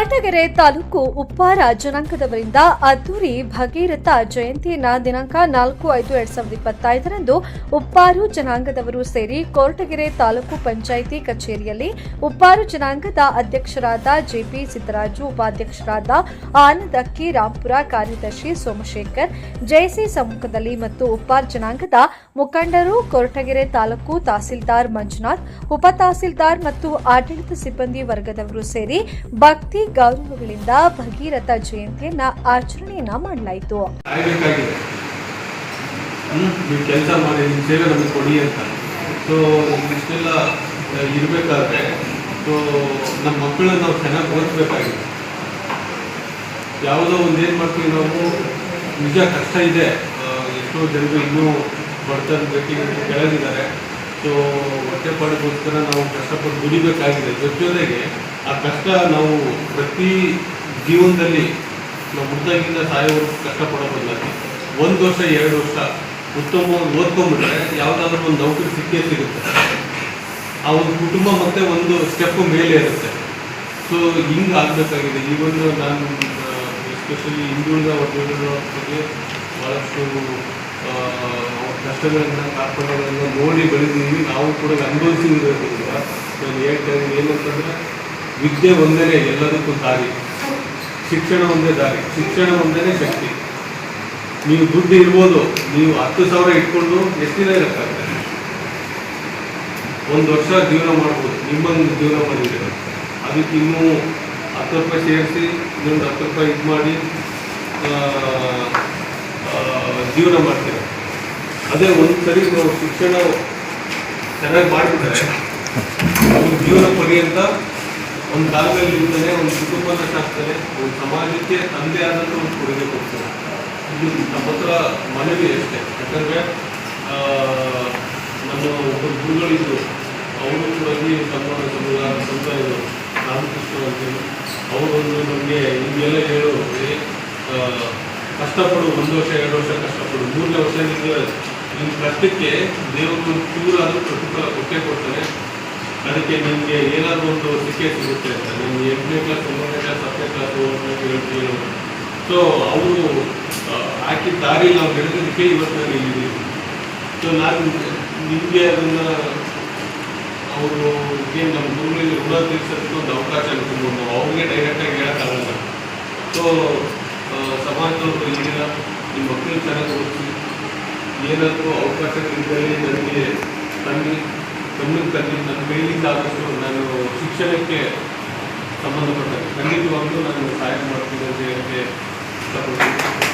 ಕೊರಟಗೆರೆ ತಾಲೂಕು ಉಪ್ಪಾರ ಜನಾಂಗದವರಿಂದ ಅದ್ದೂರಿ ಭಗೀರಥ ಜಯಂತಿಯನ್ನ ದಿನಾಂಕ ನಾಲ್ಕು ಐದು ಎರಡ್ ಸಾವಿರದ ಇಪ್ಪತ್ತೈದರಂದು ಉಪ್ಪಾರು ಜನಾಂಗದವರು ಸೇರಿ ಕೋರ್ಟಗೆರೆ ತಾಲೂಕು ಪಂಚಾಯಿತಿ ಕಚೇರಿಯಲ್ಲಿ ಉಪ್ಪಾರು ಜನಾಂಗದ ಅಧ್ಯಕ್ಷರಾದ ಜೆಪಿ ಸಿದ್ದರಾಜು, ಉಪಾಧ್ಯಕ್ಷರಾದ ಆನಂದ ಅಕ್ಕಿ ರಾಂಪುರ ಕಾರ್ಯದರ್ಶಿ ಸೋಮಶೇಖರ್ ಜೆಸಿ ಸಮ್ಮುಖದಲ್ಲಿ ಮತ್ತು ಉಪ್ಪಾರ್ ಜನಾಂಗದ ಮುಖಂಡರು ಕೊರಟಗೆರೆ ತಾಲೂಕು ತಹಸೀಲ್ದಾರ್ ಮಂಜುನಾಥ್, ಉಪ ತಹಸೀಲ್ದಾರ್ ಮತ್ತು ಆಡಳಿತ ಸಿಬ್ಬಂದಿ ವರ್ಗದವರು ಸೇರಿ ಭಕ್ತಿ ಗೌರವಗಳಿಂದ ಭಗೀರಥ ಜಯಂತಿಯನ್ನ ಆಚರಣೆಯನ್ನ ಮಾಡಲಾಯಿತು. ನೀವು ಕೆಲಸ ಮಾಡಿ ಸೇವೆ ಕೊಡಿ ಅಂತ. ಇರಬೇಕಾದ್ರೆ ನಮ್ಮ ಚೆನ್ನಾಗಿ ಯಾವುದೋ ಒಂದು ಏನು ಮಾಡ್ತೀವಿ ನಾವು, ನಿಜ ಕಷ್ಟ ಇದೆ. ಎಷ್ಟೋ ಜನರು ಇನ್ನೂ ಬಡತನ ಬೇಕಿಗೆ ಕೆಳಗಿದ್ದಾರೆ. ಸೊ ಹೊಟ್ಟೆಪಾಡಿಗೋಸ್ಕರ ನಾವು ಕಷ್ಟಪಟ್ಟು ದುಡಿಬೇಕಾಗಿದೆ. ಜೊತೆ ಜೊತೆಗೆ ಆ ಕಷ್ಟ ನಾವು ಪ್ರತಿ ಜೀವನದಲ್ಲಿ ನಾವು ಹುಡ್ದಾಗಿಂದ ಸಾಯೋವರೆಗೂ ಕಷ್ಟಪಡೋ ಬದಲಾಗಿ ಒಂದು ವರ್ಷ, ಎರಡು ವರ್ಷ ಉತ್ತಮವಾಗಿ ಓದ್ಕೊಂಡ್ಬಿಟ್ರೆ ಯಾವುದಾದ್ರೂ ಒಂದು ನೌಕರಿ ಸಿಕ್ಕೇ ಸಿಗುತ್ತೆ. ಆ ಒಂದು ಕುಟುಂಬ ಮತ್ತೆ ಒಂದು ಸ್ಟೆಪ್ ಮೇಲೆ ಇರುತ್ತೆ. ಸೊ ಹಿಂಗೆ ಆಗಬೇಕಾಗಿದೆ. ಈ ಒಂದು ನಾನು ಎಸ್ಪೆಷಲಿ ಹಿಂದುಳಿದ ವರ್ಗಗಳ ಬಗ್ಗೆ ಭಾಳಷ್ಟು ಕಷ್ಟಗಳನ್ನು ಕಾರ್ಪಣ್ಯಗಳನ್ನು ನೋಡಿ ಬೆಳೆದಿದ್ದೀವಿ ನಾವು ಕೂಡ ಅನುಭವಿಸಿರೋದ್ರಿಂದ, ನಾನು ಹೇಳ್ತಾ ಇದ್ದೀನಿ ಏನಂತಂದರೆ ವಿದ್ಯೆ ಒಂದೇ ಎಲ್ಲದಕ್ಕೂ ದಾರಿ. ಶಿಕ್ಷಣ ಒಂದೇ ದಾರಿ. ಶಿಕ್ಷಣ ಒಂದೇ ಶಕ್ತಿ. ನೀವು ದುಡ್ಡು ಇರ್ಬೋದು, ನೀವು ಹತ್ತು ಸಾವಿರ ಇಟ್ಕೊಂಡು ಎಷ್ಟು ದಿನ ಇರೋಕ್ಕಾಗುತ್ತೆ ಒಂದು ವರ್ಷ ಜೀವನ ಮಾಡ್ಬೋದು ನಿಮ್ಮೊಂದು ಜೀವನ ಮಾಡಿದ್ದೀರ? ಅದಕ್ಕೆ ಇನ್ನೂ ಹತ್ತು ರೂಪಾಯಿ ಸೇರಿಸಿ, ಇನ್ನೊಂದು ಹತ್ತು ರೂಪಾಯಿ ಇದು ಮಾಡಿ ಜೀವನ ಮಾಡ್ತೀರ? ಅದೇ ಒಂದು ಸರಿ ಶಿಕ್ಷಣ ಚೆನ್ನಾಗಿ ಅವ್ರ ಜೀವನ ಪರ್ಯಂತ ಒಂದು ಕಾಲದಲ್ಲಿ ಇರ್ತಾನೆ ಒಂದು ಕುಟುಂಬನ ಸಾಕ್ತಾನೆ ಒಂದು ಸಮಾಜಕ್ಕೆ ತಂದೆ ಆದಂಥ ಒಂದು ಕೊಡುಗೆ ಕೊಡ್ತಾರೆ. ಇದು ನಮ್ಮ ಹತ್ರ ಮನವಿ ಅಷ್ಟೇ. ಯಾಕಂದರೆ ನಮ್ಮ ಒಬ್ಬರು ಗುರುಗಳಿದ್ರು. ಅವರು ಕೂಡ ಸನ್ಮಾನ ಸಮುದಾಯ ಸಮುದಾಯಗಳು ರಾಮಕೃಷ್ಣ ಅಂತೇಳಿ. ಅವರೊಂದು ನಮಗೆ ಹಿಂಗೆಲ್ಲ ಹೇಳು ಕಷ್ಟಪಡು, ಒಂದು ವರ್ಷ, ಎರಡು ವರ್ಷ ಕಷ್ಟಪಡು, ಮೂರನೇ ವರ್ಷ ನಿಮ್ಮ ಕಷ್ಟಕ್ಕೆ ದೇವರು ಚೂರಾದರೂ ಪ್ರತಿಫಲ ಕೊಟ್ಟೇ ಕೊಡ್ತಾನೆ. ಅದಕ್ಕೆ ನಿಮಗೆ ಏನಾದರೂ ಒಂದು ಸಿಕ್ಕೇ ಸಿಗುತ್ತೆ ಅಂತ. ನಿಮ್ಗೆ ಎಂಟನೇ ಕ್ಲಾಸ್ ಒಂಬತ್ತನೇ ಕ್ಲಾಸ್ ಹತ್ತನೇ ಕ್ಲಾಸ್ ಒಂಬತ್ತನೇ ಹೇಳ್ತೀವಿ ಸೊ ಅವರು ಹಾಕಿದ ದಾರಿ ನಾವು ಬೆಳೆದಿದ್ದಕ್ಕೆ ಇವತ್ತು ನಾನು ಇಲ್ಲಿದ್ದೀವಿ ಸೊ ನಾನು ನಿಮಗೆ ಅದನ್ನು ಅವರು ಏನು ನಮ್ಮ ಗುರುಗಳಿಗೆ ಋಣ ತೀರ್ಸೋದಕ್ಕೆ ಒಂದು ಅವಕಾಶ ಅನ್ಕೊಂಡು ಅವ್ರಿಗೆ ಡೈರೆಕ್ಟಾಗಿ ಹೇಳೋಕ್ಕಾಗಲ್ಲ ಸೊ ಸಮಾಜದವ್ರು ಇದ್ದೀರಾ ನಿಮ್ಮ ಮಕ್ಕಳು ಚೆನ್ನಾಗಿ ಓದಿಸಿ. ಏನಾದರೂ ಅವಕಾಶ ಇದ್ದಲ್ಲಿ ನನಗೆ ತನ್ನಿ. ಗಮನಕ್ಕೆ ತನ್ನಿ ನನ್ನ ಕೈಲಿಂದ ಆದಷ್ಟು ನಾನು ಶಿಕ್ಷಣಕ್ಕೆ ಸಂಬಂಧಪಟ್ಟ ಖಂಡಿತವಾಗ್ಲೂ ನಾನು ಸಹಾಯ ಮಾಡ್ತೀನಿ ಅಂತ ಹೇಳಕ್ಕೆ ಇಷ್ಟಪಡ್ತೀನಿ